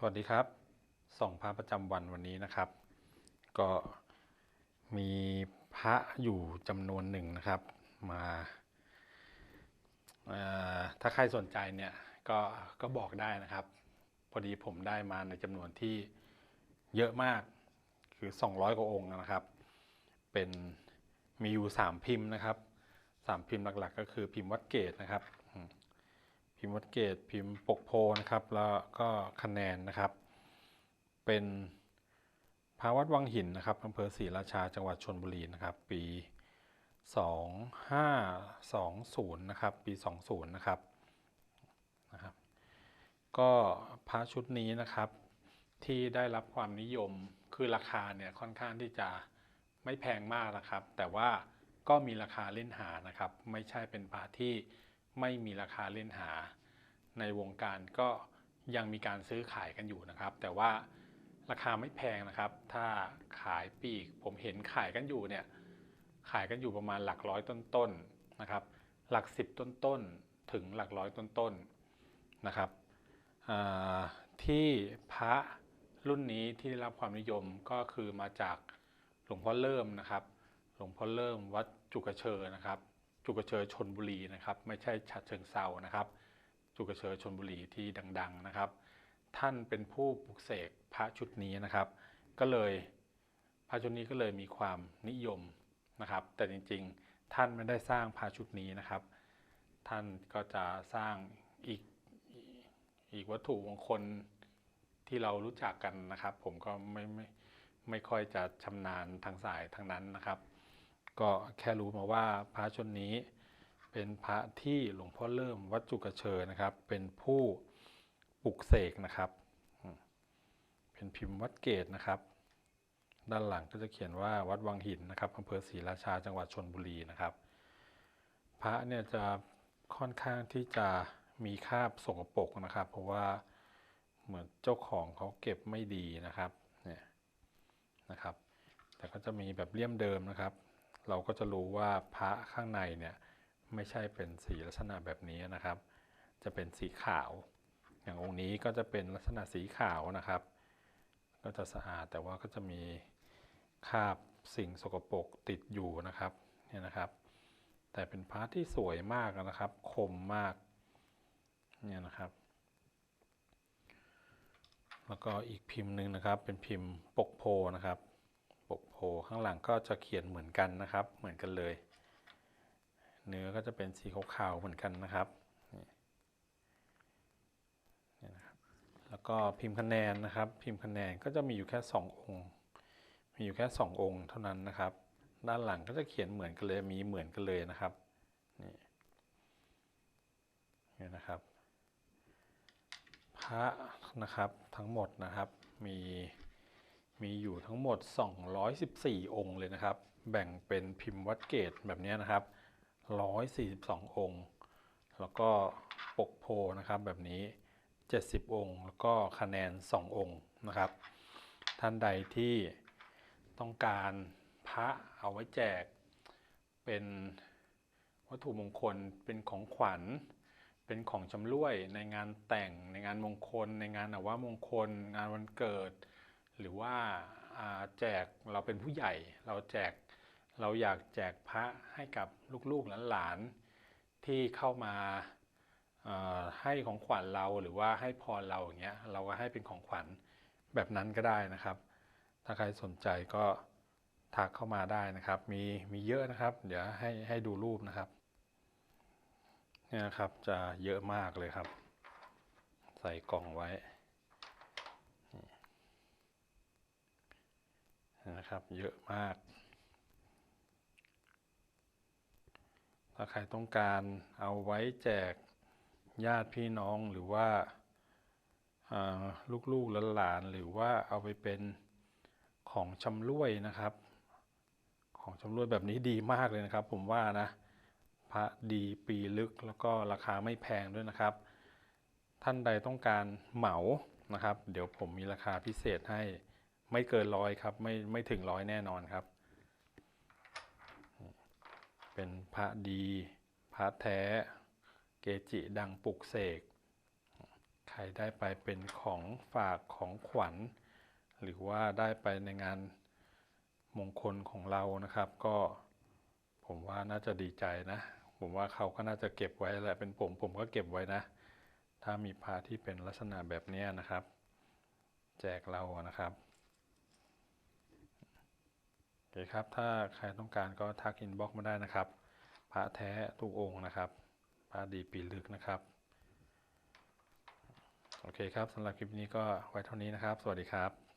สวัสดีครับส่องพระประจำวันวันนี้นะครับ ก็มีพระอยู่จำนวนหนึ่งนะครับมาถ้าใครสนใจเนี่ยก็ก็บอกได้นะครับ พอดีผมได้มาในจำนวนที่เยอะมากคือ 200 กว่าองค์นะครับ เป็นมีอยู่ 3 พิมพ์นะครับ 3 พิมพ์หลักๆ ก็คือพิมพ์วัดเกตนะครับ พิมพ์วัดเกตพิมพ์ปกโพนะครับ แล้วก็คะแนนนะครับ เป็นพระวัดวังหินนะครับอำเภอศรีราชาจังหวัดชลบุรีนะครับ ปี 2520 นะครับ ปี 20 นะครับนะครับ ก็พระชุดนี้นะครับที่ได้รับความนิยมคือราคาเนี่ยค่อนข้างที่จะไม่แพงมากนะครับ แต่ว่าก็มีราคาเล่นหานะครับ ไม่ใช่เป็นพระที่ ไม่มีราคาเล่นหา ในวงการก็ยังมีการซื้อขายกันอยู่นะครับ แต่ว่าราคาไม่แพงนะครับ ถ้าขายปีกผมเห็นขายกันอยู่เนี่ยขายกันอยู่ประมาณหลักร้อยต้นๆนะครับ หลักสิบต้นๆถึงหลักร้อยต้นๆนะครับที่พระรุ่นนี้ที่ได้รับความนิยมก็คือมาจากหลวงพ่อเริ่มนะครับ หลวงพ่อเริ่มวัดจุกเชอนะครับ จุกเชอชนบุรีนะครับ ไม่ใช่ฉะเชิงเซานะครับ จุกเชอชนบุรีที่ดัง ๆนะครับ ท่านเป็นผู้ปลุกเสกพระชุดนี้นะครับ ก็เลยพระชุดนี้ก็เลยมีความนิยมนะครับ แต่จริงๆท่านไม่ได้สร้างพระชุดนี้นะครับ ท่านก็จะสร้างอีกอีกวัตถุมงคลที่เรารู้จักกันนะครับ ผมก็ไม่ไม่ไม่ค่อยจะชำนาญทางสายทางนั้นนะครับ ก็แค่รู้มาว่าพระชุดนี้เป็นพระที่หลวงพ่อเริ่มวัดจุกเชอนะครับ เป็นผู้ปลุกเสกนะครับ เป็นพิมพ์วัดเกตนะครับ ด้านหลังก็จะเขียนว่าวัดวังหินนะครับอำเภอศรีราชาจังหวัดชนบุรีนะครับ พระเนี่ยจะค่อนข้างที่จะมีคราบสกปรกนะครับ เพราะว่าเหมือนเจ้าของเขาเก็บไม่ดีนะครับเนี่ยนะครับ แต่ก็จะมีแบบเลี่ยมเดิมนะครับ เราก็จะรู้ว่าพระข้างในเนี่ยไม่ใช่เป็นสีลักษณะแบบนี้นะครับ จะเป็นสีขาว อย่างองค์นี้ก็จะเป็นลักษณะสีขาวนะครับ ก็จะสะอาดแต่ว่าก็จะมีคราบสิ่งสกปรกติดอยู่นะครับเนี่ยนะครับ แต่เป็นพร์ทที่สวยมากนะครับ คมมากเนี่ยนะครับ แล้วก็อีกพิมพ์หนึ่งนะครับ เป็นพิมพ์ปกโพนะครับ ปกโพข้างหลังก็จะเขียนเหมือนกันนะครับ เหมือนกันเลย เนื้อก็จะเป็นสีขาวๆเหมือนกันนะครับนี่นะครับ แล้วก็พิมพ์คะแนนนะครับ พิมพ์คะแนนก็จะมีอยู่แค่สององค์ มีอยู่แค่สององค์เท่านั้นนะครับ ด้านหลังก็จะเขียนเหมือนกันเลยมีเหมือนกันเลยนะครับนี่นี่นะครับพระนะครับทั้งหมดนะครับมี มีอยู่ทั้งหมด 214 องค์เลยนะครับ แบ่งเป็นพิมพ์วัดเกตแบบนี้นะครับ 142 องค์ แล้วก็ปกโพนะครับแบบนี้ 70 องค์ แล้วก็คะแนน 2 องค์นะครับ ท่านใดที่ต้องการพระเอาไว้แจก เป็นวัตถุมงคลเป็นของขวัญเป็นของชำร่วยในงานแต่งในงานมงคล ในงานอวมงคล งานวันเกิด หรือว่าแจกเราเป็นผู้ใหญ่ เราแจกเราอยากแจกพระให้กับลูกๆหลานๆที่เข้ามาให้ของขวัญเราหรือว่าให้พรเราอย่างเงี้ยเราก็ให้เป็นของขวัญแบบนั้นก็ได้นะครับ ถ้าใครสนใจก็ทักเข้ามาได้นะครับ มีมีเยอะนะครับ เดี๋ยวให้ให้ดูรูปนะครับเนี่ยนะครับจะเยอะมากเลยครับ ใส่กล่องไว้ นะครับ เยอะมาก ถ้าใครต้องการเอาไว้แจกญาติพี่น้องหรือว่าลูกๆหลานหรือว่าเอาไปเป็นของชำร่วยนะครับ ของชำร่วยแบบนี้ดีมากเลยนะครับ ผมว่านะพระดีปีลึกแล้วก็ราคาไม่แพงด้วยนะครับ ท่านใดต้องการเหมานะครับ เดี๋ยวผมมีราคาพิเศษให้ ไม่เกินร้อยครับ ไม่ไม่ถึงร้อยแน่นอนครับ เป็นพระดีพระแท้ เกจิดังปลุกเสก ใครได้ไปเป็นของฝากของขวัญ หรือว่าได้ไปในงานมงคลของเรานะครับ ก็ผมว่าน่าจะดีใจนะ ผมว่าเขาก็น่าจะเก็บไว้แหละเป็นผมผมก็เก็บไว้นะ ถ้ามีพระที่เป็นลักษณะแบบนี้นะครับ แจกเรานะครับ เคครับ ถ้าใครต้องการก็ทักอินบ็อกมาได้นะครับ พระแท้ทุกองค์นะครับพระดีปีลึกนะครับ โอเคครับสำหรับคลิปนี้ก็ไว้เท่านี้นะครับ สวัสดีครับ